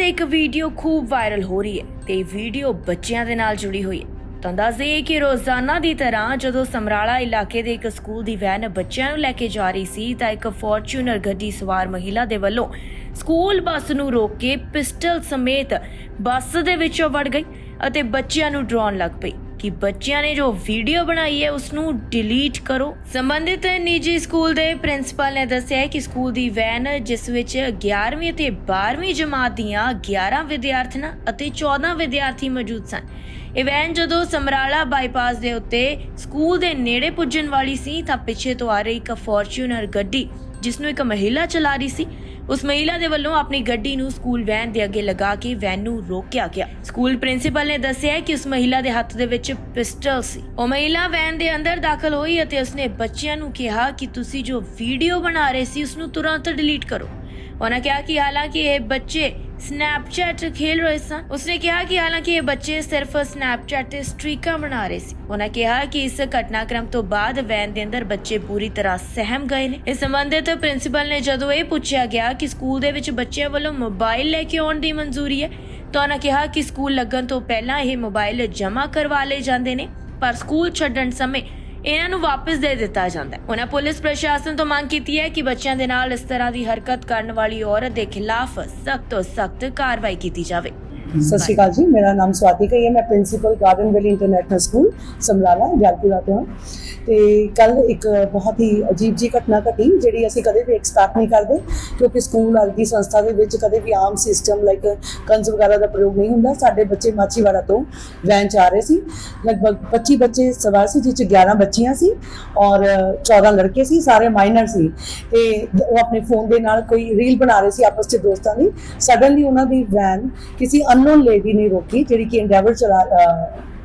ਤੇ ਇੱਕ ਵੀਡੀਓ ਖੂਬ ਵਾਇਰਲ ਹੋ ਰਹੀ ਹੈ ਤੇ ਇਹ ਵੀਡੀਓ ਬੱਚਿਆਂ ਦੇ ਨਾਲ ਜੁੜੀ ਹੋਈ ਹੈ। ਤਾਂ ਦੱਸ ਦਈਏ ਕਿ ਰੋਜ਼ਾਨਾ ਦੀ ਤਰ੍ਹਾਂ ਜਦੋਂ ਸਮਰਾਲਾ ਇਲਾਕੇ ਦੇ ਇੱਕ ਸਕੂਲ ਦੀ ਵੈਨ ਬੱਚਿਆਂ ਨੂੰ ਲੈ ਕੇ ਜਾ ਰਹੀ ਸੀ ਤਾਂ ਇੱਕ ਫੋਰਚੂਨਰ ਗੱਡੀ ਸਵਾਰ ਮਹਿਲਾ ਦੇ ਵੱਲੋਂ ਸਕੂਲ ਬੱਸ ਨੂੰ ਰੋਕ ਕੇ ਪਿਸਟਲ ਸਮੇਤ ਬੱਸ ਦੇ ਵਿੱਚੋਂ ਵੜ ਗਈ ਅਤੇ ਬੱਚਿਆਂ ਨੂੰ ਡਰਾਉਣ ਲੱਗ ਪਈ। ਕਿ ਬੱਚਿਆਂ ਨੇ ਜੋ ਵੀਡੀਓ ਬਣਾਈ ਹੈ ਉਸ ਨੂੰ ਡਿਲੀਟ ਕਰੋ। ਸੰਬੰਧਿਤ ਨਿੱਜੀ ਸਕੂਲ ਦੇ ਪ੍ਰਿੰਸੀਪਲ ਨੇ ਦੱਸਿਆ ਕਿ ਸਕੂਲ ਦੀ ਵੈਨ, ਜਿਸ ਵਿੱਚ 11ਵੀਂ ਅਤੇ 12ਵੀਂ ਜਮਾਤ ਦੀਆਂ 11 ਵਿਦਿਆਰਥਣਾਂ ਅਤੇ 14 ਵਿਦਿਆਰਥੀ ਮੌਜੂਦ ਸਨ। ਇਹ ਵੈਨ ਜਦੋਂ ਸਮਰਾਲਾ ਬਾਈਪਾਸ ਦੇ ਉੱਤੇ ਸਕੂਲ ਦੇ ਨੇੜੇ ਪੁੱਜਣ ਵਾਲੀ ਸੀ, ਤਾਂ ਪਿੱਛੇ ਤੋਂ ਆ ਰਹੀ ਇੱਕ ਫੋਰਚੂਨਰ ਗੱਡੀ ਜਿਸ ਨੂੰ ਇੱਕ ਮਹਿਲਾ ਚਲਾ ਰਹੀ ਸੀ। ਉਸ ਮਹਿਲਾ ਦੇ ਵੱਲੋਂ ਆਪਣੀ ਗੱਡੀ ਨੂੰ ਸਕੂਲ ਵੈਨ ਦੇ ਅੱਗੇ ਲਗਾ ਕੇ ਵੈਨ ਨੂੰ ਰੋਕਿਆ ਗਿਆ। ਸਕੂਲ ਪ੍ਰਿੰਸੀਪਲ ਨੇ ਦੱਸਿਆ ਕਿ ਉਸ ਮਹਿਲਾ ਦੇ ਹੱਥ ਦੇ ਵਿੱਚ ਪਿਸਟਲ ਸੀ। ਉਹ ਮਹਿਲਾ ਵੈਨ ਦੇ ਅੰਦਰ ਦਾਖਲ ਹੋਈ ਅਤੇ ਉਸਨੇ ਬੱਚਿਆਂ ਨੂੰ ਕਿਹਾ ਕਿ ਤੁਸੀਂ ਜੋ ਵੀਡੀਓ ਬਣਾ ਰਹੇ ਸੀ ਉਸ ਨੂੰ ਤੁਰੰਤ ਡਿਲੀਟ ਕਰੋ। ਉਹਨਾਂ ਕਿਹਾ ਕਿ ਹਾਲਾਂਕਿ ਇਹ ਬੱਚੇ ਸਨੈਪਚੈਟ ਖੇਲ ਰਹੇ ਸਨ। ਉਸਨੇ ਕਿਹਾ ਕਿ ਹਾਲਾਂਕਿ ਇਹ ਬੱਚੇ ਸਿਰਫ ਸਨੈਪਚੈਟ ਤੇ ਸਟ੍ਰੀਕਾਂ ਬਣਾ ਰਹੇ ਸੀ। ਉਹਨਾਂ ਕਿਹਾ ਕਿ ਇਸ ਘਟਨਾਕ੍ਰਮ ਤੋਂ ਬਾਅਦ ਵੈਨ ਦੇ ਅੰਦਰ ਬੱਚੇ ਪੂਰੀ ਤਰ੍ਹਾਂ ਸਹਿਮ ਗਏ ਨੇ। ਇਸ ਸੰਬੰਧਿਤ ਪ੍ਰਿੰਸੀਪਲ ਨੇ ਜਦੋਂ ਇਹ ਪੁੱਛਿਆ ਗਿਆ ਕਿ ਸਕੂਲ ਦੇ ਵਿੱਚ ਬੱਚਿਆਂ ਵੱਲੋਂ ਮੋਬਾਈਲ ਲੈ ਕੇ ਆਉਣ ਦੀ ਮਨਜ਼ੂਰੀ ਹੈ, ਤਾਂ ਉਹਨਾਂ ਕਿਹਾ ਕਿ ਸਕੂਲ ਲੱਗਣ ਤੋਂ ਪਹਿਲਾਂ ਇਹ ਮੋਬਾਈਲ ਜਮ੍ਹਾਂ ਕਰਵਾ ਲਏ ਜਾਂਦੇ ਨੇ। ਪਰ ਸਕੂਲ ਛੱਡਣ ਸਮੇਂ ਇਹਨਾਂ ਨੂੰ ਵਾਪਸ ਦੇ ਦਿੱਤਾ ਜਾਂਦਾ ਹੈ। ਉਹਨਾਂ ਪੁਲਿਸ ਪ੍ਰਸ਼ਾਸਨ ਤੋਂ ਮੰਗ ਕੀਤੀ ਹੈ ਕਿ ਬੱਚਿਆਂ ਦੇ ਨਾਲ ਇਸ ਤਰ੍ਹਾਂ ਦੀ ਹਰਕਤ ਕਰਨ ਵਾਲੀ ਔਰਤ ਦੇ ਖਿਲਾਫ ਸਖਤ ਤੋਂ ਸਖਤ ਕਾਰਵਾਈ ਕੀਤੀ ਜਾਵੇ। ਸਤਿ ਸ਼੍ਰੀ ਅਕਾਲ ਜੀ, ਮੇਰਾ ਨਾਮ ਸਵਾਤੀ ਕਈ ਹੈ, ਮੈਂ principal Garden Valley International School Samrala, Jalpura ਤੋਂ ਤੇ ਕੱਲ ਇੱਕ ਬਹੁਤ ਹੀ ਅਜੀਬ ਜੀ ਘਟਨਾ ਘਟੀ, ਜਿਹੜੀ ਅਸੀਂ ਕਦੇ ਵੀ ਐਕਸਪੈਕਟ ਨਹੀਂ ਕਰਦੇ, ਕਿਉਂਕਿ ਸਕੂਲ ਵਰਗੀ ਸੰਸਥਾ ਦੇ ਵਿੱਚ ਕਦੇ ਵੀ ਆਮ ਸਿਸਟਮ ਲਾਈਕ ਕੰਸ ਵਗੈਰਾ ਦਾ ਪ੍ਰਯੋਗ ਨਹੀਂ ਹੁੰਦਾ। ਸਾਡੇ ਬੱਚੇ ਮਾਚੀਵਾੜਾ ਤੋਂ ਵੈਨ ਚ ਆ ਰਹੇ ਸੀ। ਲਗਭਗ 25 ਬੱਚੇ ਸਵਾਰ ਸੀ ਜਿਸ ਚ 11 ਬੱਚੀਆਂ ਸੀ ਔਰ 14 ਲੜਕੇ ਸੀ, ਸਾਰੇ ਮਾਈਨਰ ਸੀ। ਤੇ ਉਹ ਆਪਣੇ ਫੋਨ ਦੇ ਨਾਲ ਕੋਈ ਰੀਲ ਬਣਾ ਰਹੇ ਸੀ ਆਪਸ ਚ ਦੋਸਤਾਂ ਦੀ। ਸਡਨਲੀ ਉਹਨਾਂ ਦੀ ਵੈਨ ਕਿਸੇ ਅਨਨੋਨ ਲੇਡੀ ਨੇ ਰੋਕੀ ਜਿਹੜੀ ਕਿ ਐਂਡੇਵਰ ਚਲਾ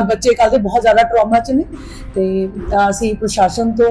ਔਰ ਬੱਚੇ ਕੱਲ ਦੇ ਬਹੁਤ ਜ਼ਿਆਦਾ ਟਰਾਮਾ ਚ ਨੇ ਤੇ ਅਸੀਂ ਪ੍ਰਸ਼ਾਸਨ ਤੋਂ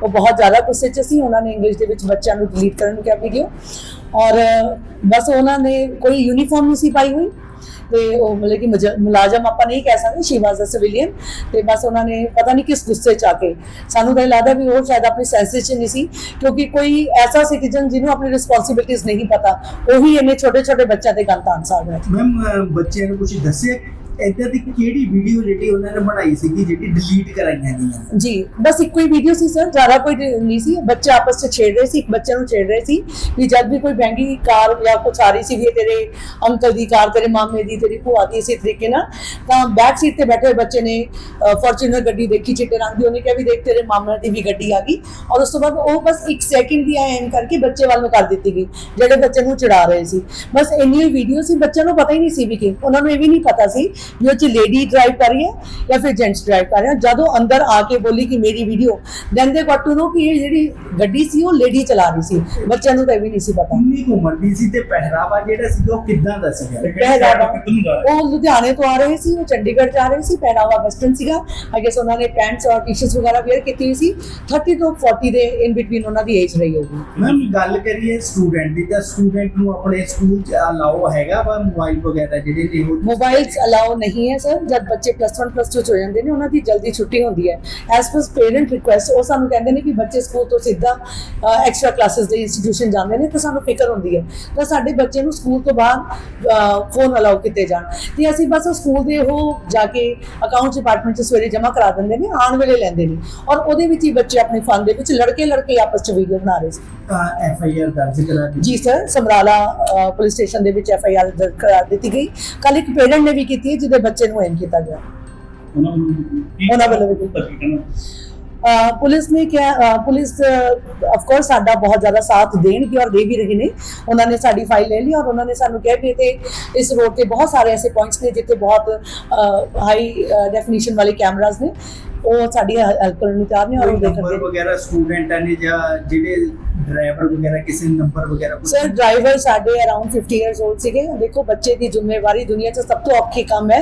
ਉਹ ਬਹੁਤ ਜ਼ਿਆਦਾ ਗੁੱਸੇ 'ਚ ਸੀ ਉਹਨਾਂ ਨੇ ਇੰਗਲਿਸ਼ ਦੇ ਵਿੱਚ ਬੱਚਿਆਂ ਨੂੰ ਡਿਲੀਟ ਕਰਨ ਨੂੰ ਕਿਹਾ ਵੀਡੀਓ ਔਰ ਬਸ ਉਹਨਾਂ ਨੇ ਕੋਈ ਯੂਨੀਫਾਰਮ ਨਹੀਂ ਸੀ ਪਾਈ ਹੋਈ। ਤੇ ਉਹ ਮਤਲਬ ਕਿ ਮੁਲਾਜ਼ਮ ਆਪਾਂ ਨਹੀਂ ਕਹਿ ਸਕਦੇ ਸ਼ੀ ਵਾਸ ਅ ਸਿਵਿਲੀਅਨ ਤੇ ਬਸ ਉਹਨਾਂ ਨੇ ਪਤਾ ਨਹੀਂ ਕਿਸ ਗੁੱਸੇ 'ਚ ਆ ਕੇ। ਸਾਨੂੰ ਤਾਂ ਲੱਗਦਾ ਵੀ ਉਹ ਸ਼ਾਇਦ ਆਪਣੀ ਸੈਂਸਸ 'ਚ ਨਹੀਂ ਸੀ ਕਿਉਂਕਿ ਕੋਈ ਐਸਾ ਸਿਟੀਜ਼ਨ ਜਿਹਨੂੰ ਆਪਣੀ ਰਿਸਪੌਂਸਿਬਿਲਟੀਆਂ ਨਹੀਂ ਪਤਾ ਉਹੀ ਇੰਨੇ ਛੋਟੇ ਛੋਟੇ ਬੱਚਿਆਂ ਤੇ ਗਨ ਤਾਨ ਸਕਦਾ ਹੈ ਮੈਮ ਅਹ, ਬੱਚਿਆਂ ਨੂੰ ਕੁਝ ਦੱਸਿਆ? ਇਦਾਂ ਦੀ ਕਿਹੜੀ ਵੀਡੀਓ ਜਿਹੜੀ ਉਹਨਾਂ ਨੇ ਬਣਾਈ ਸੀਗੀ, ਜਿਹੜੀ ਡਿਲੀਟ ਕਰਾਈਆਂ ਗਈਆਂ? ਜੀ, ਬਸ ਇੱਕੋ ਹੀ ਵੀਡੀਓ ਸੀ ਸਰ, ਜ਼ਿਆਦਾ ਕੋਈ ਨਹੀਂ ਸੀ। ਬੱਚੇ ਆਪਸ ਵਿੱਚ ਛੇੜ ਰਹੇ ਸੀ, ਇੱਕ ਬੱਚੇ ਨੂੰ ਛੇੜ ਰਹੇ ਸੀ ਵੀ ਜਦ ਵੀ ਕੋਈ ਮਹਿੰਗੀ ਕਾਰ ਜਾਂ ਕੁਛ ਆ ਰਹੀ ਸੀ ਵੀ ਤੇਰੇ ਅੰਕਲ ਦੀ ਕਾਰ, ਤੇਰੇ ਮਾਮੇ ਦੀ, ਤੇਰੀ ਭੂਆ ਦੀ ਇਸੇ ਤਰੀਕੇ ਨਾਲ, ਤਾਂ ਬੈਕ ਸੀਟ ਤੇ ਬੈਠੇ ਬੱਚੇ ਨੇ ਫੋਰਚੂਨਰ ਗੱਡੀ ਦੇਖੀ, ਚਿੱਟੇ ਰੰਗ ਦੀ, ਉਹਨੇ ਕਿਹਾ ਵੀ ਦੇਖ, ਤੇਰੇ ਮਾਮਾ ਦੀ ਵੀ ਗੱਡੀ ਆ ਗਈ। ਔਰ ਉਸ ਤੋਂ ਬਾਅਦ ਉਹ ਬਸ ਇੱਕ ਸੈਕਿੰਡ ਦੀ ਐਨ ਕਰਕੇ ਬੱਚੇ ਵੱਲ ਨੂੰ ਕਰ ਦਿੱਤੀ ਗਈ, ਜਿਹੜੇ ਬੱਚੇ ਨੂੰ ਚੜਾ ਰਹੇ ਸੀ। ਬਸ ਇੰਨੀ ਵੀਡੀਓ ਸੀ, ਬੱਚਿਆਂ ਨੂੰ ਪਤਾ ਹੀ ਨਹੀਂ ਸੀ ਵੀ ਕਿ, ਉਹਨਾਂ ਨੂੰ ਇਹ ਵੀ ਨਹੀਂ ਪਤਾ ਸੀ ਉਹ ਚ ਲੇਡੀ ਡਰਾਈਵ ਕਰ ਰਹੀ ਹੈ ਜਾਂ ਫਿਰ ਜੈਂਟਸ ਡਰਾਈਵ ਕਰ ਰਹੇ ਜਦੋਂ ਅੰਦਰ ਆ ਕੇ ਬੋਲੀ ਕਿ ਮੇਰੀ video then they got to know ਕਿ ਇਹ ਜਿਹੜੀ ਗੱਡੀ ਸੀ ਉਹ ਲੇਡੀ ਚਲਾ ਰਹੀ ਸੀ। ਬੱਚਿਆਂ ਨੂੰ ਤਾਂ ਵੀ ਨਹੀਂ ਸੀ ਪਤਾ। ਕਿੰਨੀ ਕੁ ਉਮਰ ਦੀ ਸੀ ਤੇ ਪਹਿਰਾਵਾ ਜਿਹੜਾ ਸੀਗਾ ਉਹ ਕਿੱਦਾਂ ਦਾ ਸੀਗਾ? ਪਹਿਰਾਵਾ। ਉਹ ਲੁਧਿਆਣੇ ਤੋਂ ਆ ਰਹੇ ਸੀ ਉਹ ਚੰਡੀਗੜ੍ਹ ਜਾ ਰਹੇ ਸੀ। ਪਹਿਰਾਵਾ ਵੈਸਟਰਨ ਸੀਗਾ। ਆਈ ਗੈਸ ਉਹਨਾਂ ਨੇ ਪੈਂਟਸ ਔਰ ਟੀ-ਸ਼ਰਟਸ ਵਗੈਰਾ ਵੇਅਰ ਕੀਤੀ ਸੀ। 30 ਤੋਂ 40 ਦੇ ਇਨ ਬਿਟਵੀਨ ਉਹਨਾਂ ਦੀ ਏਜ ਰਹੀ ਹੋਊਗੀ। ਮੈਮ ਗੱਲ ਕਰੀਏ ਸਟੂਡੈਂਟ ਦੀ ਤਾਂ ਸਟੂਡੈਂਟ ਨੂੰ ਆਪਣੇ ਸਕੂਲ ਚ ਅਲਾਓ ਹੈਗਾ ਵਾ ਮੋਬਾਈਲ ਵਗੈਰਾ ਜਿਹੜੇ ਨੇ ਮੋਬਾਈਲਸ ਅਲਾਉ ਅਲਾਉ ਨਹੀਂ ਹੈ ਸਰ ਜਦ ਬੱਚੇ ਪਲੱਸ 1 ਪਲੱਸ 2 ਚ ਹੋ ਜਾਂਦੇ ਨੇ ਉਹਨਾਂ ਦੀ ਜਲਦੀ ਛੁੱਟੀ ਹੁੰਦੀ ਹੈ। ਐਸ ਪਰ ਪੇਰੈਂਟ ਰਿਕੁਐਸਟ ਉਹ ਸਾਨੂੰ ਕਹਿੰਦੇ ਨੇ ਕਿ ਬੱਚੇ ਸਕੂਲ ਤੋਂ ਸਿੱਧਾ ਐਕਸਟਰਾ ਕਲਾਸਿਸ ਦੇ ਇੰਸਟੀਟਿਊਸ਼ਨ ਜਾਂਦੇ ਨੇ ਤਾਂ ਸਾਨੂੰ ਫਿਕਰ ਹੁੰਦੀ ਹੈ। ਤਾਂ ਸਾਡੇ ਬੱਚੇ ਨੂੰ ਸਕੂਲ ਤੋਂ ਬਾਅਦ ਫੋਨ ਅਲਾਉ ਕੀਤੇ ਜਾਣ। ਤੇ ਅਸੀਂ ਬਸ ਸਕੂਲ ਦੇ ਉਹ ਜਾ ਕੇ ਅਕਾਊਂਟ ਡਿਪਾਰਟਮੈਂਟ 'ਚ ਸਵੇਰੇ ਜਮ੍ਹਾਂ ਕਰਾ ਦਿੰਦੇ ਨੇ ਆਉਣ ਵੇਲੇ ਲੈਂਦੇ ਨੇ। ਔਰ ਉਹਦੇ ਵਿੱਚ ਹੀ ਬੱਚੇ ਆਪਣੇ ਫਨ ਦੇ ਵਿੱਚ ਲੜਕੇ ਲੜਕੇ ਆਪਸ 'ਚ ਵੀਡੀਓ ਬਣਾ ਰਹੇ ਸੀ। ਐਫ ਆਈ ਆਰ ਦਰਜ ਕਰਾ ਦਿੱਤੀ। ਜੀ ਸਰ ਸਮਰਾਲਾ ਪੁਲਿਸ ਸਟੇਸ਼ਨ ਦੇ ਵਿੱਚ ਐਫ ਆਈ ਆਰ ਦਰਜ ਕਰਾ ਦਿੱਤੀ ਗਈ। ਕੱਲ ਇੱਕ ਪੇਰੈਂਟ ਨੇ ਵੀ ਕੀਤੀ ਜਿਹਦੇ ਬੱਚੇ ਨੂੰ ਐਮ ਕੀਤਾ ਗਿਆ। ਉਹਨਾਂ ਨੂੰ ਕੀ ਉਹਨਾਂ ਵੱਲੋਂ ਵੀ। ਪੁਲਿਸ ਨੇ ਕਿਹਾ ਪੁਲਿਸ ਆਫ ਕੋਰਸ ਸਾਡਾ ਬਹੁਤ ਜ਼ਿਆਦਾ ਸਾਥ ਦੇਣਗੇ ਔਰ ਦੇ ਵੀ ਰਹੇ ਨੇ। ਉਹਨਾਂ ਨੇ ਸਾਡੀ ਫਾਈਲ ਲੈ ਲਈ ਔਰ ਉਹਨਾਂ ਨੇ ਸਾਨੂੰ ਕਿਹਾ ਵੀ ਤੇ ਇਸ ਰੋਡ ਤੇ ਬਹੁਤ ਸਾਰੇ ਐਸੇ ਪੁਆਇੰਟਸ ਨੇ ਜਿੱਥੇ ਬਹੁਤ ਹਾਈ ਡੈਫੀਨੇਸ਼ਨ ਵਾਲੇ ਕੈਮਰਾਜ਼ ਨੇ। ਉਹ ਸਾਡੀ ਹੈਲਪ ਕਰਨ ਨੂੰ ਤਿਆਰ ਨੇ ਔਰ ਕੋਈ ਉਹ ਨੰਬਰ ਵਗੈਰਾ ਸਟੂਡੈਂਟਾਂ ਨੇ ਜਾਂ ਜਿਹੜੇ ਡਰਾਈਵਰ ਵਗੈਰਾ ਕਿਸੇ ਨੰਬਰ ਵਗੈਰਾ? ਸਰ ਡਰਾਈਵਰ ਸਾਡੇ ਅਰਾਊਂਡ 50 ਇਅਰਸ 올ਡ ਸੀਗੇ ਦੇਖੋ ਬੱਚੇ ਦੀ ਜ਼ਿੰਮੇਵਾਰੀ ਦੁਨੀਆ 'ਚ ਸਭ ਤੋਂ ਔਖੀ ਕੰਮ ਹੈ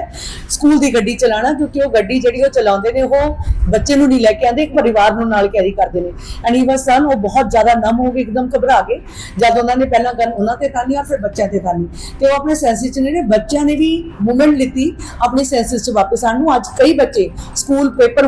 ਸਕੂਲ ਦੀ ਗੱਡੀ ਚਲਾਉਣਾ ਕਿਉਂਕਿ ਉਹ ਗੱਡੀ ਜਿਹੜੀ ਉਹ ਚਲਾਉਂਦੇ ਨੇ ਉਹ ਬੱਚੇ ਨੂੰ ਨਹੀਂ ਲੈ ਕੇ ਆਉਂਦੇ ਇੱਕ ਪਰਿਵਾਰ ਨੂੰ ਨਾਲ ਕੈਰੀ ਕਰਦੇ ਨੇ। ਐਂਡ ਹੀ ਵਾਸ ਸਨ ਉਹ ਬਹੁਤ ਜ਼ਿਆਦਾ ਨਮ ਹੋ ਗਏ ਇੱਕਦਮ ਘਬਰਾ ਗਏ। ਜਦ ਉਹਨਾਂ ਨੇ ਪਹਿਲਾਂ ਗਨ ਉਹਨਾਂ ਤੇ ਤਾਨੀ ਔਰ ਫਿਰ ਬੱਚਿਆਂ ਤੇ ਤਾਨੀ ਤੇ ਉਹ ਆਪਣੇ ਸੈਂਸਿਸ 'ਚ ਨੇ ਬੱਚਿਆਂ ਨੇ ਵੀ ਮੂਵਮੈਂਟ ਲਿੱਤੀ ਆਪਣੇ ਸੈਂਸਿਸ 'ਚ ਵਾਪਸ ਆਉਣ ਨੂੰ। ਅੱਜ ਕਈ ਬੱਚੇ ਸਕੂਲ ਪੇਪਰ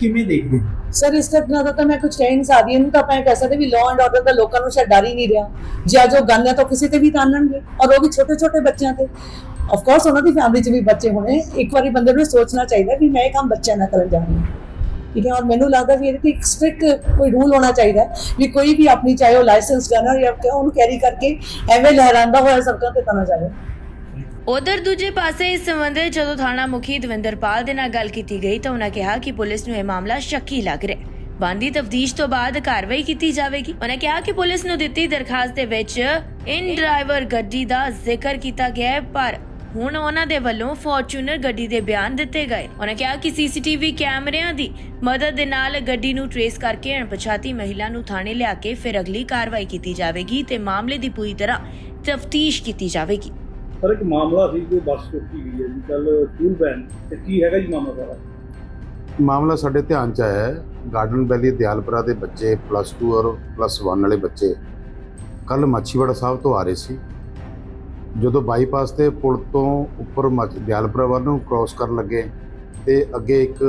ਕਿਵੇਂ ਦੇਖਦੇ ਹੋ? ਸਰ ਇਸ ਘਟਨਾ ਦਾ ਤਾਂ ਮੈਂ ਕੁਝ ਕਹਿ ਨਹੀਂ ਸਕਦੀ। ਇਹਨੂੰ ਤਾਂ ਆਪਾਂ ਇਹ ਕਹਿ ਸਕਦੇ ਵੀ ਲਾਅ ਐਂਡ ਆਰਡਰ ਦਾ ਲੋਕਾਂ ਨੂੰ ਸ਼ਾਇਦ ਡਰ ਹੀ ਨਹੀਂ ਰਿਹਾ। ਜੇ ਅੱਜ ਉਹ ਗਨ ਹੈ ਤਾਂ ਕਿਸੇ ਤੇ ਵੀ ਤਾਨਣਗੇ ਔਰ ਉਹ ਵੀ ਛੋਟੇ ਛੋਟੇ ਬੱਚਿਆਂ ਤੇ। ਆਫ ਕੋਰਸ ਉਹਨਾਂ ਦੀ ਫੈਮਿਲੀ 'ਚ ਵੀ ਬੱਚੇ ਹੋਣੇ। ਇੱਕ ਵਾਰੀ ਬੰਦੇ ਨੂੰ ਸੋਚਣਾ ਚਾਹੀਦਾ ਵੀ ਮੈਂ ਇਹ ਕੰਮ ਬੱਚਿਆਂ ਨਾਲ ਕਰਨ ਜਾ ਰਹੀ ਹਾਂ। ਠੀਕ ਹੈ, ਔਰ ਮੈਨੂੰ ਲੱਗਦਾ ਵੀ ਇਹਦੇ ਤੇ ਇੱਕ ਸਟ੍ਰਿਕਟ ਕੋਈ ਰੂਲ ਹੋਣਾ ਚਾਹੀਦਾ ਹੈ ਵੀ ਕੋਈ ਵੀ ਆਪਣੀ ਚਾਹੇ ਉਹ ਲਾਇਸੈਂਸ ਗਨਰ ਜਾਂ ਕਿਆ ਉਹਨੂੰ ਕੈਰੀ ਕਰਕੇ ਐਵੇਂ ਲਹਿਰਾਂਦਾ ਹੋਇਆ ਸੜਕਾਂ ਤੇ ਤਾਂ ਨਾ ਜਾਵੇ। ਉਧਰ ਦੂਜੇ ਪਾਸੇ ਇਸ ਸੰਬੰਧ ਵਿੱਚ ਜਦੋਂ ਥਾਣਾ ਮੁਖੀ ਦਵਿੰਦਰਪਾਲ ਦੇ ਨਾਲ ਗੱਲ ਕੀਤੀ ਗਈ ਤਾਂ ਉਹਨਾਂ ਕਿਹਾ ਕਿ ਪੁਲਿਸ ਨੂੰ ਇਹ ਮਾਮਲਾ ਸ਼ੱਕੀ ਲੱਗ ਰਿਹਾ ਹੈ। ਬੰਦੀ ਤਫਤੀਸ਼ ਤੋਂ ਬਾਅਦ ਕਾਰਵਾਈ ਕੀਤੀ ਜਾਵੇਗੀ। ਉਹਨਾਂ ਕਿਹਾ ਕਿ ਪੁਲਿਸ ਨੂੰ ਦਿੱਤੀ ਦਰਖਾਸਤ ਦੇ ਵਿੱਚ ਇਨ ਡਰਾਈਵਰ ਗੱਡੀ ਦਾ ਜ਼ਿਕਰ ਕੀਤਾ ਗਿਆ ਹੈ, ਪਰ ਹੁਣ ਉਹਨਾਂ ਦੇ ਵੱਲੋਂ ਫੋਰਚੂਨਰ ਗੱਡੀ ਦੇ ਬਿਆਨ ਦਿੱਤੇ ਗਏ। ਉਹਨਾਂ ਕਿਹਾ ਕਿ ਸੀਸੀਟੀਵੀ ਕੈਮਰਿਆਂ ਦੀ ਮਦਦ ਦੇ ਨਾਲ ਗੱਡੀ ਨੂੰ ਟਰੇਸ ਕਰਕੇ ਅਣਪਛਾਤੀ ਮਹਿਲਾ ਨੂੰ ਥਾਣੇ ਲਿਆ ਕੇ ਫਿਰ ਅਗਲੀ ਕਾਰਵਾਈ ਕੀਤੀ ਜਾਵੇਗੀ ਤੇ ਮਾਮਲੇ ਦੀ ਪੂਰੀ ਤਰ੍ਹਾਂ ਤਫਤੀਸ਼ ਕੀਤੀ ਜਾਵੇਗੀ। ਸਰ, ਇੱਕ ਮਾਮਲਾ ਸੀ ਕੋਈ ਬੱਸ ਟੁੱਟੀ ਗਈ ਹੈ ਜੀ ਕੱਲ ਸਕੂਲ ਵੈਨ ਤੇ ਕੀ ਹੈਗਾ ਜੀ ਮਾਮਲਾ ਸਾਰਾ? ਮਾਮਲਾ ਸਾਡੇ ਧਿਆਨ ਚ ਆਇਆ ਹੈ। ਗਾਰਡਨ ਵੈਲੀ ਦਿਆਲਪੁਰਾ ਦੇ ਬੱਚੇ ਪਲੱਸ 2 ਔਰ ਪਲੱਸ 1 ਵਾਲੇ ਬੱਚੇ ਕੱਲ ਮਾਛੀਵਾੜਾ ਸਾਹਿਬ ਤੋਂ ਆ ਰਹੇ ਸੀ। ਜਦੋਂ ਬਾਈਪਾਸ ਤੇ ਪੁਲ ਤੋਂ ਉੱਪਰ ਮੱਛ- ਦਿਆਲਪੁਰਾ ਵੱਲ ਨੂੰ ਕ੍ਰਾਸ ਕਰਨ ਲੱਗੇ ਤੇ ਅੱਗੇ ਇੱਕ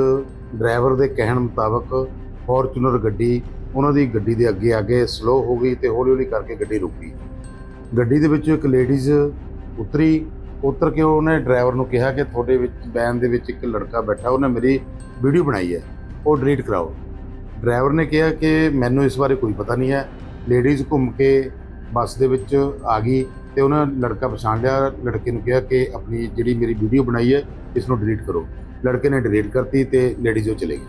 ਡਰਾਈਵਰ ਦੇ ਕਹਿਣ ਮੁਤਾਬਕ ਫੋਰਚੂਨਰ ਗੱਡੀ, ਉਹਨਾਂ ਦੀ ਗੱਡੀ ਦੇ ਅੱਗੇ ਆ ਕੇ ਸਲੋ ਹੋ ਗਈ ਤੇ ਹੌਲੀ ਹੌਲੀ ਕਰਕੇ ਗੱਡੀ ਰੁਕ ਗਈ। ਗੱਡੀ ਦੇ ਵਿੱਚੋਂ ਇੱਕ ਲੇਡੀਜ਼ ਉਤਰੀ ਉਤਰ ਕੇ ਉਹਨੇ ਡਰਾਈਵਰ ਨੂੰ ਕਿਹਾ ਕਿ ਤੁਹਾਡੇ ਵਿੱਚ ਵੈਨ ਦੇ ਵਿੱਚ ਇੱਕ ਲੜਕਾ ਬੈਠਾ ਉਹਨੇ ਮੇਰੀ ਵੀਡੀਓ ਬਣਾਈ ਹੈ ਉਹ ਡਿਲੀਟ ਕਰਾਓ। ਡਰਾਈਵਰ ਨੇ ਕਿਹਾ ਕਿ ਮੈਨੂੰ ਇਸ ਬਾਰੇ ਕੋਈ ਪਤਾ ਨਹੀਂ ਹੈ। ਲੇਡੀਜ਼ ਘੁੰਮ ਕੇ ਬੱਸ ਦੇ ਵਿੱਚ ਆ ਗਈ ਤੇ ਉਹਨਾਂ ਲੜਕਾ ਪਛਾਣ ਲਿਆ। ਲੜਕੇ ਨੂੰ ਕਿਹਾ ਕਿ ਆਪਣੀ ਜਿਹੜੀ ਮੇਰੀ ਵੀਡੀਓ ਬਣਾਈ ਹੈ ਇਸ ਨੂੰ ਡਿਲੀਟ ਕਰੋ। ਲੜਕੇ ਨੇ ਡਿਲੀਟ ਕਰਤੀ ਤੇ ਲੇਡੀਜ਼ ਉਹ ਚਲੇ ਗਈ।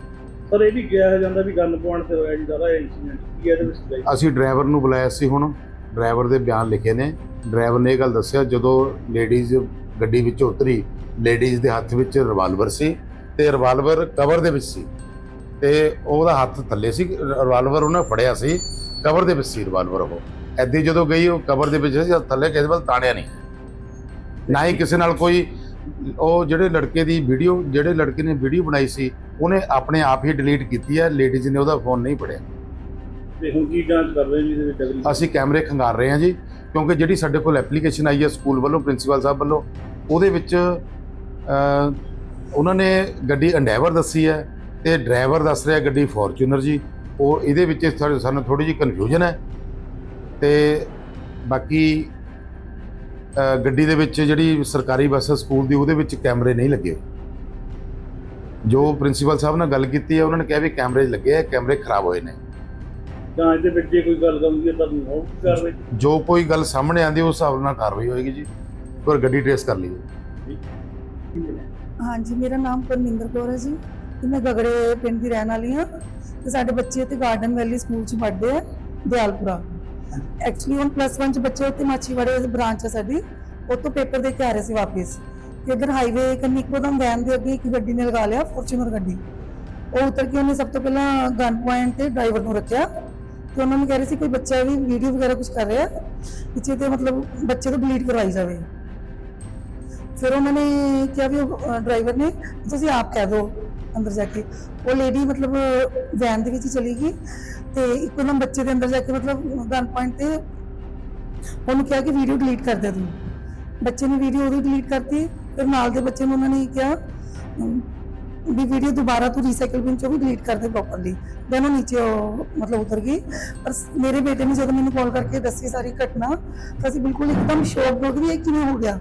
ਸਰ ਇਹ ਵੀ ਕਿਹਾ ਜਾਂਦਾ ਵੀ ਗਨ ਪੁਆਇੰਟ ਤੇ ਹੋਇਆ ਜੀ ਸਾਰਾ ਇਨਸੀਡੈਂਟ ਕੀ ਇਹਦੇ ਵਿੱਚ? ਅਸੀਂ ਡਰਾਈਵਰ ਨੂੰ ਬੁਲਾਇਆ ਸੀ ਹੁਣ। ਡਰਾਈਵਰ ਦੇ ਬਿਆਨ ਲਿਖੇ ਨੇ। ਡਰਾਈਵਰ ਨੇ ਇਹ ਗੱਲ ਦੱਸਿਆ, ਜਦੋਂ ਲੇਡੀਜ਼ ਗੱਡੀ ਵਿੱਚੋਂ ਉਤਰੀ, ਲੇਡੀਜ਼ ਦੇ ਹੱਥ ਵਿੱਚ ਰਿਵਾਲਵਰ ਸੀ ਤੇ ਰਿਵਾਲਵਰ ਕਵਰ ਦੇ ਵਿੱਚ ਸੀ। ਤੇ ਉਹਦਾ ਹੱਥ ਥੱਲੇ ਸੀ ਰਿਵਾਲਵਰ ਉਹਨੇ ਫੜਿਆ ਸੀ ਕਵਰ ਦੇ ਵਿੱਚ ਸੀ ਰਿਵਾਲਵਰ ਉਹ। ਐਦੀ ਜਦੋਂ ਗਈ, ਉਹ ਕਵਰ ਦੇ ਵਿੱਚ ਸੀ, ਜਦ ਥੱਲੇ ਕਿਸੇ ਵੱਲ ਤਾਣਿਆ ਨਹੀਂ। ਨਾ ਹੀ ਕਿਸੇ ਨਾਲ ਕੋਈ, ਉਹ ਜਿਹੜੇ ਲੜਕੇ ਦੀ ਵੀਡੀਓ ਜਿਹੜੇ ਲੜਕੇ ਨੇ ਵੀਡੀਓ ਬਣਾਈ ਸੀ, ਉਹਨੇ ਆਪਣੇ ਆਪ ਹੀ ਡਿਲੀਟ ਕੀਤੀ ਹੈ, ਲੇਡੀਜ਼ ਨੇ ਉਹਦਾ ਫੋਨ ਨਹੀਂ ਪੜਿਆ ਤੇ ਹੁਣ ਕੀ ਜਾਂਚ ਕਰ ਰਹੇ ਜੀ ਇਹਦੇ ਵਿੱਚ ਅਗਲੀ ਅਸੀਂ ਕੈਮਰੇ ਖੰਗਾਰ ਰਹੇ ਹਾਂ ਜੀ ਕਿਉਂਕਿ ਜਿਹੜੀ ਸਾਡੇ ਕੋਲ ਐਪਲੀਕੇਸ਼ਨ ਆਈ ਹੈ ਸਕੂਲ ਵੱਲੋਂ ਪ੍ਰਿੰਸੀਪਲ ਸਾਹਿਬ ਵੱਲੋਂ ਉਹਦੇ ਵਿੱਚ ਅ, ਉਹਨਾਂ ਨੇ ਗੱਡੀ ਅੰਡੈਵਰ ਦੱਸੀ ਹੈ ਤੇ ਡਰਾਈਵਰ ਦੱਸ ਰਿਹਾ ਗੱਡੀ ਫੋਰਚੂਨਰ ਜੀ। ਉਹ ਇਹਦੇ ਵਿੱਚ ਸਾਡੇ- ਸਾਨੂੰ ਥੋੜੀ ਜਿਹੀ ਕਨਫਿਊਜ਼ਨ ਹੈ ਤੇ ਬਾਕੀ ਅ, ਗੱਡੀ ਦੇ ਵਿੱਚ ਜਿਹੜੀ ਸਰਕਾਰੀ ਬੱਸ ਹੈ ਸਕੂਲ ਦੀ ਉਹਦੇ ਵਿੱਚ ਕੈਮਰੇ ਨਹੀਂ ਲੱਗੇ। ਜੋ ਪ੍ਰਿੰਸੀਪਲ ਸਾਹਿਬ ਨਾਲ ਗੱਲ ਕੀਤੀ ਹੈ ਉਹਨਾਂ ਨੇ ਕਿਹਾ ਵੀ ਕੈਮਰੇ ਲੱਗੇ ਆ ਕੈਮਰੇ ਖਰਾਬ ਹੋਏ ਨੇ। ਜਾਂਚ ਦੇ ਵਿੱਚ ਜੇ ਕੋਈ ਗੱਲ ਹੈ ਤਾਂ ਉਹ ਕਰ ਰਹੇ। ਜੋ ਕੋਈ ਗੱਲ ਸਾਹਮਣੇ ਆਂਦੀ ਉਸ ਹਿਸਾਬ ਨਾਲ ਕਾਰਵਾਈ ਹੋਏਗੀ ਜੀ। ਪਰ ਗੱਡੀ ਟ੍ਰੇਸ ਕਰ ਲਈਏ ਹਾਂਜੀ ਮੇਰਾ ਨਾਮ ਪਰਮਿੰਦਰ ਕੌਰ ਹੈ ਜੀ। ਤੇ ਮੈਂ ਗਗੜੇ ਪਿੰਡ ਦੀ ਰਹਿਣ ਵਾਲੀ ਹਾਂ। ਤੇ ਸਾਡੇ ਬੱਚੇ ਇੱਥੇ ਗਾਰਡਨ ਵੈਲੀ ਸਕੂਲ 'ਚ ਪੜ੍ਹਦੇ ਆ ਦਿਆਲਪੁਰਾ। ਐਕਚੁਅਲੀ ਹੁਣ ਪਲੱਸ 1 'ਚ ਬੱਚੇ ਉੱਥੇ ਮਾਛੀਵਾੜੇ ਬ੍ਰਾਂਚ ਹੈ ਸਾਡੀ। ਉੱਥੋਂ ਪੇਪਰ ਦੇ ਕੇ ਆ ਰਹੇ ਸੀ ਵਾਪਸ। ਤੇ ਇਧਰ ਹਾਈਵੇ ਕੰਨੀ ਇੱਕੋਦਮ ਵੈਨ ਦੇ ਅੱਗੇ ਇੱਕ ਗੱਡੀ ਨੇ ਲਗਾ ਲਿਆ ਫੋਰਚੂਨਰ ਗੱਡੀ। ਉਹ ਉਤਰ ਕੇ ਉਹਨੇ ਸਭ ਤੋਂ ਪਹਿਲਾਂ ਗਨ ਪੁਆਇੰਟ ਤੇ ਡਰਾਈਵਰ ਨੂੰ ਰੱਖਿਆ। ਤੇ ਉਹਨਾਂ ਨੂੰ ਕਹਿ ਰਹੇ ਸੀ ਕੋਈ ਬੱਚਾ ਵੀ ਵੀਡੀਓ ਵਗੈਰਾ ਕੁਝ ਕਰ ਰਿਹਾ, ਪਿੱਛੇ ਤੇ ਮਤਲਬ ਬੱਚੇ ਤੋਂ ਡਿਲੀਟ ਕਰਵਾਈ ਜਾਵੇ। ਫਿਰ ਉਹਨਾਂ ਨੇ ਕਿਹਾ ਵੀ ਡਰਾਈਵਰ ਨੇ, ਤੁਸੀਂ ਆਪ ਕਹਿ ਦਿਓ ਅੰਦਰ ਜਾ ਕੇ। ਉਹ ਲੇਡੀ ਮਤਲਬ ਵੈਨ ਦੇ ਵਿੱਚ ਚਲੀ ਗਈ ਤੇ ਇੱਕਦਮ ਬੱਚੇ ਦੇ ਅੰਦਰ ਜਾ ਕੇ ਮਤਲਬ ਗਨ ਪੁਆਇੰਟ ਤੇ ਉਹਨੂੰ ਕਿਹਾ ਕਿ ਵੀਡੀਓ ਡਿਲੀਟ ਕਰ ਦੇ ਤੂੰ। ਬੱਚੇ ਨੇ ਵੀਡੀਓ ਉਹਦੀ ਡਿਲੀਟ ਕਰਤੀ, ਫਿਰ ਨਾਲ ਦੇ ਬੱਚੇ ਨੂੰ ਉਹਨਾਂ ਨੇ ਕਿਹਾ ਵੀ ਵੀਡੀਓ ਦੁਬਾਰਾ ਤੋਂ ਰੀਸਾਈਕਲ ਬਿਨ ਚੋਂ ਵੀ ਡਿਲੀਟ ਕਰ ਦੇ ਪ੍ਰੋਪਰਲੀ ਦੈਨ ਨੀਚੇ ਮਤਲਬ ਉਤਰ ਗਈ। ਪਰ ਮੇਰੇ ਬੇਟੇ ਨੇ ਜਦੋਂ ਮੈਨੂੰ ਕਾਲ ਕਰਕੇ ਦੱਸੀ ਸਾਰੀ ਘਟਨਾ ਤਾਂ ਅਸੀਂ ਬਿਲਕੁਲ ਇੱਕਦਮ ਸ਼ੌਕ ਹੋ ਗਏ ਵੀ ਇਹ ਕਿਵੇਂ ਹੋ ਗਿਆ।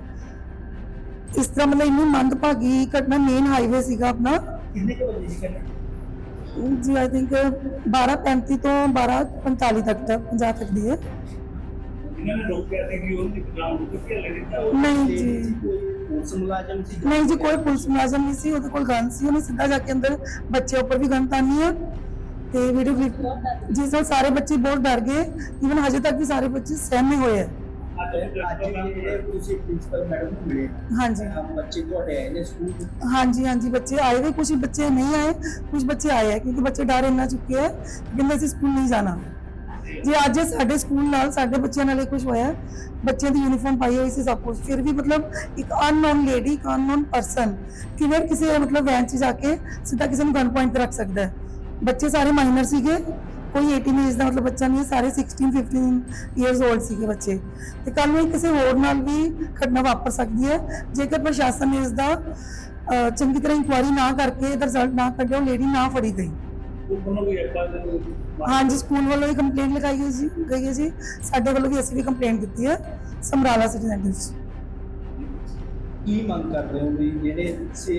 ਇਸ ਤਰ੍ਹਾਂ ਮਤਲਬ ਇੰਨੀ ਮੰਦਭਾਗੀ ਘਟਨਾ ਮੇਨ ਹਾਈਵੇ ਸੀਗਾ ਆਪਣਾ। ਕਿੰਨੇ ਕੁ ਵਜੇ ਦੀ ਘਟਨਾ? ਜੀ ਆਈ ਥਿੰਕ 12:35 ਤੋਂ 12:45 ਤੱਕ ਦਾ 50 ਤੱਕ ਦੀ ਹੈ। ਨਹੀਂ ਤੇ ਜੀ ਕੋਈ ਪੁਲਿਸ ਮੁਲਾਜ਼ਮ ਸੀ ਨਹੀਂ ਜੀ ਕੋਈ ਪੁਲਿਸ ਮੁਲਾਜ਼ਮ ਨਹੀਂ ਸੀ ਉਹਦੇ ਕੋਲ ਗਨ ਸੀ ਉਹਨੇ ਸਿੱਧਾ ਜਾ ਕੇ ਅੰਦਰ ਬੱਚੇ ਉੱਪਰ ਵੀ ਗਨ ਤਾਨੀ ਹੈ ਤੇ ਵੀਡੀਓ ਕਲਿੱਪ ਜਿਸ ਨਾਲ ਸਾਰੇ ਬੱਚੇ ਬਹੁਤ ਡਰ ਗਏ ਇਵਨ ਹਜੇ ਤੱਕ ਵੀ ਸਾਰੇ ਬੱਚੇ ਸਹਿਮੇ ਹੋਏ ਹੈ ਅੱਜ ਜਿਹੜੇ ਤੁਸੀਂ ਪ੍ਰਿੰਸੀਪਲ ਮੈਡਮ ਨੂੰ ਮਿਲੇ ਹਾਂਜੀ ਅਹ ਬੱਚੇ ਤੁਹਾਡੇ ਆਏ ਨੇ ਸਕੂਲ ਤੋਂ ਹਾਂਜੀ ਹਾਂਜੀ ਬੱਚੇ ਆਏ ਨੇ ਕੁਝ ਬੱਚੇ ਨਹੀਂ ਆਏ ਕੁਝ ਬੱਚੇ ਆਏ ਹੈ ਕਿਉਂਕਿ ਬੱਚੇ ਡਰ ਇੰਨਾ ਚੁੱਕੇ ਹੈ ਕਹਿੰਦੇ ਅਸੀਂ ਸਕੂਲ ਨਹੀਂ ਜਾਣਾ ਜੇ ਅੱਜ ਸਾਡੇ ਸਕੂਲ ਨਾਲ, ਸਾਡੇ ਬੱਚਿਆਂ ਨਾਲ ਇਹ ਕੁਝ ਹੋਇਆ, ਬੱਚਿਆਂ ਦੀ ਯੂਨੀਫਾਰਮ ਪਾਈ ਹੋਈ ਸੀ ਸਭ ਕੁਝ ਫਿਰ ਵੀ ਮਤਲਬ ਇੱਕ ਅਨਨੋਨ ਲੇਡੀ ਇੱਕ ਅਨਨੋਨ ਪਰਸਨ ਕਿਵੇਂ ਕਿਸੇ ਮਤਲਬ ਵੈਨ 'ਚ ਜਾ ਕੇ ਸਿੱਧਾ ਕਿਸੇ ਨੂੰ ਗਨ ਪੁਆਇੰਟ ਤੇ ਰੱਖ ਸਕਦਾ ਹੈ? ਬੱਚੇ ਸਾਰੇ ਮਾਈਨਰ ਸੀਗੇ, ਕੋਈ 18 ਏਜ ਦਾ ਮਤਲਬ ਬੱਚਾ ਨਹੀਂ ਹੈ, ਸਾਰੇ 16 15 ਇਅਰਸ 올ਡ ਸੀਗੇ ਬੱਚੇ। ਤੇ ਕੱਲ ਨੂੰ ਕਿਸੇ ਹੋਰ ਨਾਲ ਵੀ ਘਟਨਾ ਵਾਪਰ ਸਕਦੀ ਹੈ, ਜੇਕਰ ਪ੍ਰਸ਼ਾਸਨ ਨੇ ਇਸ ਦਾ ਚੰਗੀ ਤਰ੍ਹਾਂ ਇਨਕੁਆਇਰੀ ਨਾ ਕਰਕੇ ਇਹਦਾ ਰਿਜ਼ਲਟ ਨਾ ਕੱਢਿਆ ਲੇਡੀ ਨਾ ਫੜੀ ਗਈ। ਹਾਂਜੀ, ਸਕੂਲ ਵੱਲੋਂ ਵੀ ਕੰਪਲੇਂਟ ਲਿਖਾਈ ਗਈ ਸੀ, ਗਈ ਹੈ ਜੀ। ਸਾਡੇ ਵੱਲੋਂ ਵੀ ਅਸੀਂ ਵੀ ਕੰਪਲੇਂਟ ਦਿੱਤੀ ਹੈ, ਸਮਰਾਲਾ ਸਿਟੀ ਸੈਂਟਰ 'ਚ ਕੀ ਮੰਗ ਕਰ ਰਹੇ ਹੋ ਵੀ ਜਿਹੜੇ ਸੇ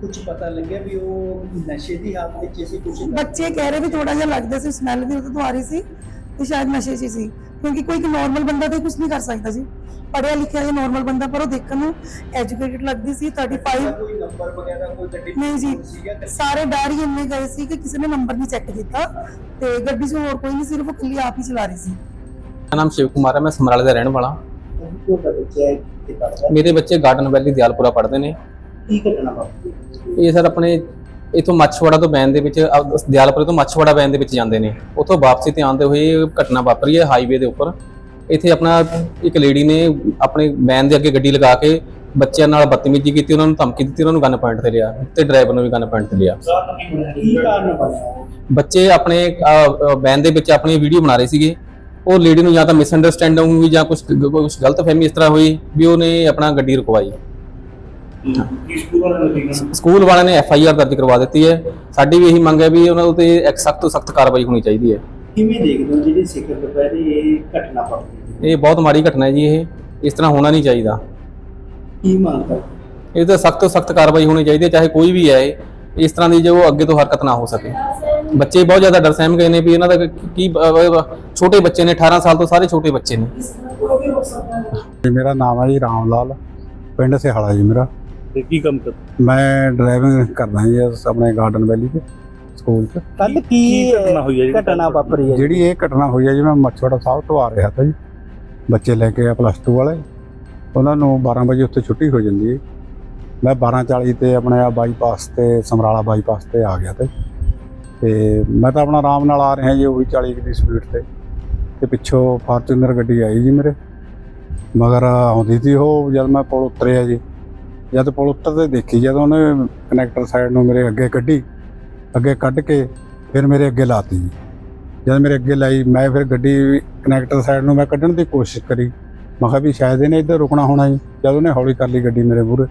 ਕੁਝ ਪਤਾ ਲੱਗਿਆ ਵੀ ਉਹ ਨਸ਼ੇ ਦੀ ਹਾਲਤ ਵਿੱਚ ਸੀ ਕੁਝ ਬੱਚੇ ਕਹਿ ਰਹੇ ਵੀ ਥੋੜਾ ਜਿਹਾ ਲੱਗਦਾ ਸੀ ਸਮੈਲ ਵੀ ਉਹਦੇ ਤੋਂ ਆ ਰਹੀ ਸੀ ਤੇ ਸ਼ਾਇਦ ਨਸ਼ੇ 'ਚ ਹੀ ਸੀ। ਕਿਉਂਕਿ ਕੋਈ ਇੱਕ ਨਾਰਮਲ ਬੰਦਾ ਤੇ ਕੁਝ ਨਹੀਂ ਕਰ ਸਕਦਾ ਜੀ ਪੜਿਆ ਲਿਖਿਆ ਜਾਂ ਨਾਰਮਲ ਬੰਦਾ ਪਰ ਉਹ ਦੇਖਣ ਨੂੰ ਐਜੂਕੇਟਡ ਲੱਗਦੀ ਸੀ 35 ਕੋਈ ਨੰਬਰ ਵਗੈਰਾ ਕੋਈ ਗੱਡੀ ਨਹੀਂ ਜੀ ਸਾਰੇ ਡਰ ਹੀ ਇੰਨੇ ਗਏ ਸੀ ਕਿ ਕਿਸੇ ਨੇ ਨੰਬਰ ਨਹੀਂ ਚੈੱਕ ਕੀਤਾ ਤੇ ਗੱਡੀ 'ਚ ਹੋਰ ਕੋਈ ਨਹੀਂ ਸਿਰਫ ਉਹ ਇਕੱਲੀ ਆਪ ਹੀ ਚਲਾ ਰਹੀ ਸੀ। ਮੇਰਾ ਨਾਮ ਸ਼ਿਵ ਕੁਮਾਰ ਹੈ ਮੈਂ ਸਮਰਾਲੇ ਦਾ ਰਹਿਣ ਵਾਲਾ। ਮੇਰੇ ਬੱਚੇ ਗਾਰਡਨ ਵੈਲੀ ਦਿਆਲਪੁਰਾ ਪੜ੍ਹਦੇ ਨੇ। ਕੀ ਘਟਨਾ ਵਾਪਰੀ? ਇਹ ਸਰ ਆਪਣੇ ਇਥੋਂ ਮੱਛਵਾੜਾ ਤੋਂ ਬੈਨ ਦੇ ਵਿੱਚ ਅਹ ਦਿਆਲਪੁਰੇ ਤੋਂ ਮੱਛਵਾੜਾ ਬੈਨ ਦੇ ਵਿੱਚ ਜਾਂਦੇ ਨੇ। ਉੱਥੋਂ ਵਾਪਸੀ ਤੇ ਆਉਂਦੇ ਹੋਏ ਇਹ ਘਟਨਾ ਵਾਪਰੀ ਹੈ ਹਾਈਵੇ ਦੇ ਉੱਪਰ। ਇੱਥੇ ਆਪਣਾ ਇੱਕ ਲੇਡੀ ਨੇ ਆਪਣੇ ਬੈਨ ਦੇ ਅੱਗੇ ਗੱਡੀ ਲਗਾ ਕੇ ਬੱਚਿਆਂ ਨਾਲ ਬਦਤਮੀਜ਼ੀ ਕੀਤੀ ਉਹਨਾਂ ਨੂੰ ਧਮਕੀ ਦਿੱਤੀ ਉਹਨਾਂ ਨੂੰ ਗਨ ਪੁਆਇੰਟ ਤੇ ਲਿਆ ਤੇ ਡਰਾਈਵਰ ਨੂੰ ਵੀ ਗਨ ਪੁਆਇੰਟ ਤੇ ਲਿਆ। ਕੀ ਕਾਰਨ ਬਣਿਆ? ਬੱਚੇ ਆਪਣੇ ਬੈਨ ਦੇ ਵਿੱਚ ਆਪਣੀ ਵੀਡੀਓ ਬਣਾ ਰਹੇ ਸੀਗੇ। ਉਹ ਲੇਡੀ ਨੂੰ ਜਾਂ ਤਾਂ ਮਿਸਅੰਡਰਸਟੈਂਡਿੰਗ ਹੋਈ ਜਾਂ ਕੁਝ ਕੁਝ ਗਲਤਫਹਿਮੀ ਇਸ ਤਰ੍ਹਾਂ ਹੋਈ ਵੀ ਉਹਨੇ ਆਪਣਾ ਗੱਡੀ ਰੁਕਵਾਈ। ਕੀ ਸਕੂਲ ਵਾਲਿਆਂ ਨੇ ਠੀਕ ਸਕੂਲ ਵਾਲਿਆਂ ਨੇ ਐਫ ਆਈ ਆਰ ਦਰਜ ਕਰਵਾ ਦਿੱਤੀ ਹੈ। ਸਾਡੀ ਵੀ ਇਹੀ ਮੰਗ ਹੈ ਵੀ ਉਹਨਾਂ ਉਤੇ ਇੱਕ ਸਖਤ ਤੋਂ ਸਖਤ ਕਾਰਵਾਈ ਹੋਣੀ ਚਾਹੀਦੀ ਹੈ। ਕਿਵੇਂ ਦੇਖਦੇ ਹੋ ਜਿਹੜੀ ਸਿੱਖਰ ਦੁਪਹਿਰੇ ਇਹ ਘਟਨਾ ਵਾਪਰੀ? ਇਹ ਬਹੁਤ ਮਾੜੀ ਘਟਨਾ ਹੈ ਜੀ ਇਹ। ਇਸ ਤਰ੍ਹਾਂ ਹੋਣਾ ਨਹੀਂ ਚਾਹੀਦਾ। ਕੀ ਮੰਗ ਇਹ ਤੇ ਸਖਤ ਤੋਂ ਸਖਤ ਕਾਰਵਾਈ ਹੋਣੀ ਚਾਹੀਦੀ ਹੈ ਚਾਹੇ ਕੋਈ ਵੀ ਹੈ। ਇਸ ਤਰ੍ਹਾਂ ਦੀ ਜੋ ਅੱਗੇ ਤੋਂ ਹਰਕਤ ਨਾ ਹੋ ਸਕੇ। ਬੱਚੇ ਬਹੁਤ ਜ਼ਿਆਦਾ ਡਰ ਸਹਿਮ ਗਏ ਨੇ ਵੀ ਇਹਨਾਂ ਦਾ ਕੀ ਛੋਟੇ ਬੱਚੇ ਨੇ 18 ਸਾਲ ਤੋਂ ਸਾਰੇ ਛੋਟੇ ਬੱਚੇ ਨੇ। ਮੇਰਾ ਨਾਮ ਹੈ ਜੀ ਰਾਮ ਲਾਲ ਪਿੰਡ ਸਿਹਾਲਾ ਜੀ ਮੇਰਾ। ਤੇ ਕੀ ਕੰਮ ਕਰ ਮੈਂ ਡਰਾਈਵਿੰਗ ਕਰਦਾ ਜੀ ਆਪਣੇ ਗਾਰਡਨ ਵੈਲੀ ਤੇ ਸਕੂਲ 'ਚ। ਕੱਲ ਕੀ ਘਟਨਾ ਹੋਈ ਹੈ ਜਿਹੜੀ ਘਟਨਾ ਵਾਪਰੀ ਹੈ? ਜਿਹੜੀ ਇਹ ਘਟਨਾ ਹੋਈ ਹੈ ਜੀ ਮੈਂ ਮੱਛੋੜਾ ਸਾਹਿਬ ਤੋਂ ਆ ਰਿਹਾ ਤਾ ਜੀ ਬੱਚੇ ਲੈ ਕੇ ਆ ਪਲੱਸ 2 ਵਾਲੇ। ਉਹਨਾਂ ਨੂੰ 12 ਵਜੇ ਉੱਥੇ ਛੁੱਟੀ ਹੋ ਜਾਂਦੀ ਹੈ। ਮੈਂ 12:40 ਤੇ ਆਪਣੇ ਆ ਬਾਈਪਾਸ ਤੇ ਸਮਰਾਲਾ ਬਾਈਪਾਸ ਤੇ ਆ ਗਿਆ ਤੇ। ਤੇ ਮੈਂ ਤਾਂ ਆਪਣਾ ਆਰਾਮ ਨਾਲ ਆ ਰਿਹਾ ਜੀ ਉਹੀ 40 ਦੀ ਸਪੀਡ ਤੇ। ਤੇ ਪਿੱਛੋਂ ਫਾਰਚੂਨਰ ਗੱਡੀ ਆਈ ਜੀ ਮੇਰੇ। ਮਗਰ ਆਉਂਦੀ ਸੀ ਉਹ ਜਦ ਮੈਂ ਪੁਲ ਉਤਰਿਆ ਜੀ। ਜਦ ਪੁਲ 'ਤੇ ਦੇਖੀ, ਜਦ ਉਹਨੇ ਕਨੈਕਟਰ ਸਾਈਡ ਨੂੰ ਮੇਰੇ ਅੱਗੇ ਕੱਢੀ, ਅੱਗੇ ਕੱਢ ਕੇ ਫਿਰ ਮੇਰੇ ਅੱਗੇ ਲਾਤੀ। ਜੀ ਜਦ ਮੇਰੇ ਅੱਗੇ ਲਾਈ, ਮੈਂ ਫਿਰ ਗੱਡੀ ਕਨੈਕਟਰ ਸਾਈਡ ਨੂੰ ਮੈਂ ਕੱਢਣ ਦੀ ਕੋਸ਼ਿਸ਼ ਕਰੀ। ਮੈਂ ਕਿਹਾ ਵੀ ਸ਼ਾਇਦ ਇਹਨੇ ਇੱਧਰ ਰੁਕਣਾ ਹੋਣਾ ਜੀ। ਜਦ ਉਹਨੇ ਹੌਲੀ ਕਰ ਲਈ ਗੱਡੀ ਮੇਰੇ ਮੂਹਰੇ,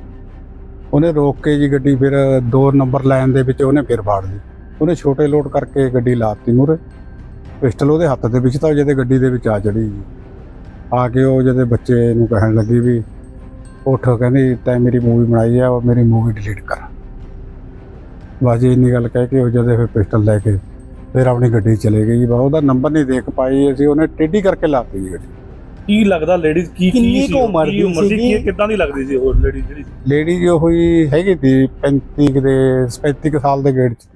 ਉਹਨੇ ਰੋਕ ਕੇ ਜੀ ਗੱਡੀ ਫਿਰ ਦੋ ਨੰਬਰ ਲਾਈਨ ਦੇ ਵਿੱਚ ਉਹਨੇ ਫਿਰ ਫਾੜ ਲਈ। ਉਹਨੇ ਛੋਟੇ ਲੋਡ ਕਰਕੇ ਗੱਡੀ ਲਾਤੀ ਮੂਹਰੇ। ਪਿਸਟਲ ਉਹਦੇ ਹੱਥ ਦੇ ਵਿੱਚ ਤਾਂ ਜਦੇ ਗੱਡੀ ਦੇ ਵਿੱਚ ਆ ਚੜੀ ਜੀ। ਆ ਕੇ ਉਹ ਜਦੇ ਬੱਚੇ ਨੂੰ ਕਹਿਣ ਲੱਗੀ ਵੀ ਉੱਠ ਕਹਿੰਦੀ ਤੈਂ ਮੇਰੀ ਮੂਵੀ ਬਣਾਈ ਆ ਉਹ ਮੇਰੀ ਮੂਵੀ ਡਿਲੀਟ ਕਰ। ਬਸ ਜੀ ਇੰਨੀ ਗੱਲ ਕਹਿ ਕੇ ਉਹ ਜਦੇ ਫਿਰ ਪਿਸਟਲ ਲੈ ਕੇ ਫਿਰ ਆਪਣੀ ਗੱਡੀ ਚਲੇ ਗਈ। ਬਾ ਉਹਦਾ ਨੰਬਰ ਨਹੀਂ ਦੇਖ ਪਾਈ ਅਸੀਂ ਉਹਨੇ ਟੇਢੀ ਕਰਕੇ ਲਾਤੀ ਜੀ ਗੱਡੀ। ਕੀ ਲੱਗਦਾ ਲੇਡੀਜ਼ ਕੀ ਕਿੰਨੀ ਕੀ ਸੀ? ਉਮਰ ਦੀ ਉਮਰ ਸੀ? ਸੀਗੀ? ਕੀ ਕਿੱਦਾਂ ਦੀ ਲੱਗਦੀ ਸੀ ਉਹ ਲੇਡੀ ਜਿਹੜੀ ਲੇਡੀ ਜੋ ਹੋਈ ਹੈਗੀ ਤੀ 35 ਕੁ ਦੇ 35 ਕੁ ਸਾਲ ਦੇ ਗੇੜ ਚ।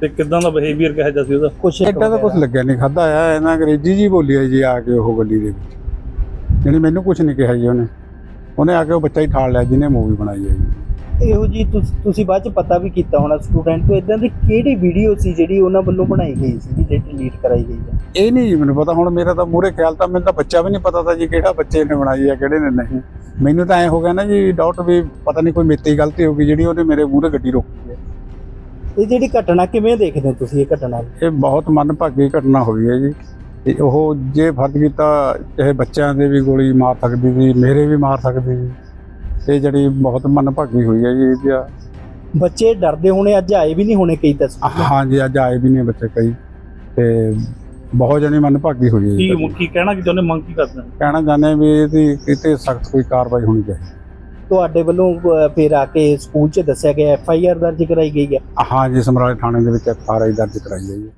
ਤੇ ਕਿੱਦਾਂ ਦਾ ਬਿਹੇਵੀਅਰ ਕਿਹਾ ਜਾਂਦਾ ਸੀ ਉਹਦਾ? ਕੁਛ ਐਡਾ ਤਾਂ ਕੁਝ ਲੱਗਿਆ ਨਹੀਂ ਖਾਦਾ ਆ ਇਹਨਾਂ ਅੰਗਰੇਜ਼ੀ ਜੀ ਬੋਲੀ ਆ ਜੀ ਆ ਕੇ ਉਹ ਗੱਡੀ ਦੇ ਵਿੱਚ। ਜਿਹੜੀ ਮੈਨੂੰ ਕੁਝ ਨਹੀਂ ਕਿਹਾ ਜੀ ਉਹਨੇ। ਉਹਨੇ ਆ ਕੇ ਉਹ ਬੱਚਾ ਹੀ ਠਾਲ ਲਿਆ ਜਿਹਨੇ ਮੂਵੀ ਬਣਾਈ ਹੈ ਜੀ। ਇਹੋ ਜੀ ਤੁਸ- ਤੁਸੀਂ ਬਾਅਦ ਚ ਪਤਾ ਵੀ ਕੀਤਾ ਹੋਣਾ ਸਟੂਡੈਂਟ ਤੋਂ ਇਦਾਂ ਦੀ ਕਿਹੜੀ ਵੀਡੀਓ ਸੀ ਜਿਹੜੀ ਉਹਨਾਂ ਵੱਲੋਂ ਬਣਾਈ ਗਈ ਸੀ ਜਿਹੜੀ ਡਿਲੀਟ ਕਰਾਈ ਗਈ ਹੈ? ਇਹ ਨਹੀਂ ਜੀ ਮੈਨੂੰ ਪਤਾ ਹੁਣ ਮੇਰਾ ਤਾਂ ਮੂਰੇ ਖਿਆਲ ਤਾਂ ਮੈਨੂੰ ਤਾਂ ਬੱਚਾ ਵੀ ਨਹੀਂ ਪਤਾ ਤਾਂ ਜੀ ਕਿਹੜਾ ਬੱਚੇ ਨੇ ਬਣਾਈ ਹੈ ਕਿਹੜੇ ਨੇ ਨਹੀਂ। ਮੈਨੂੰ ਤਾਂ ਐ ਹੋ ਗਿਆ ਨਾ ਜੀ ਡਾਊਟ ਵੀ ਪਤਾ ਨਹੀਂ ਕੋਈ ਮੇਤੀ ਗਲਤੀ ਹੋ ਗਈ ਜਿਹੜੀ ਉਹਨੇ ਮੇਰੇ ਮੂਹਰੇ ਗੱਡੀ ਰੋਕੀ ਹੈ। ਇਹ ਜਿਹੜੀ ਘਟਨਾ ਕਿਵੇਂ ਦੇਖਦੇ ਹੋ ਤੁਸੀਂ ਇਹ ਘਟਨਾ? ਨੂੰ? ਇਹ ਬਹੁਤ ਮੰਦਭਾਗੀ ਘਟਨਾ ਹੋਈ ਹੈ ਜੀ। ਤੇ ਉਹ ਜੇ ਫਰਜ਼ ਕੀਤਾ ਚਾਹੇ ਬੱਚਿਆਂ ਦੇ ਵੀ ਗੋਲੀ ਮਾਰ ਸਕਦੀ ਸੀ ਮੇਰੇ ਵੀ ਮਾਰ ਸਕਦੀ ਸੀ ਇਹ ਜਿਹੜੀ ਬਹੁਤ ਮੰਦਭਾਗੀ ਹੋਈ ਹੈ ਜੀ ਇਹਦਾ ਬੱਚੇ ਡਰਦੇ ਹੋਣੇ ਅੱਜ ਆਏ ਵੀ ਨਹੀਂ ਹੋਣੇ ਕਈ ਤਸਵੀਰ ਹਾਂਜੀ ਅੱਜ ਆਏ ਵੀ ਨੇ ਬੱਚੇ ਕਈ ਤੇ ਬਹੁਤ ਜਣੀ ਮੰਦਭਾਗੀ ਹੋਈ ਹੈ ਜੀ ਕੀ ਕੀ ਕਹਿਣਾ ਕਿ ਚਾਹੁੰਦੇ ਮੰਗ ਕੀ ਕਰਦੇ ਕਹਿਣਾ ਚਾਹੁੰਦੇ ਹਾਂ ਵੀ ਇਹਦੀ ਕਿਤੇ ਸਖਤ ਕੋਈ ਕਾਰਵਾਈ ਹੋਣੀ ਚਾਹੀਦੀ। ਤੁਹਾਡੇ ਵੱਲੋਂ ਅਹ, ਫਿਰ ਆ ਕੇ ਸਕੂਲ 'ਚ ਦੱਸਿਆ ਗਿਆ ਐਫ ਆਈ ਆਰ ਦਰਜ ਕਰਾਈ ਗਈ ਹੈ ਹਾਂਜੀ ਸਮਰਾਲੇ ਥਾਣੇ ਦੇ ਵਿੱਚ ਐਫ ਆਰ ਆਈ ਦਰਜ ਕਰਾਈ ਹੈ ਜੀ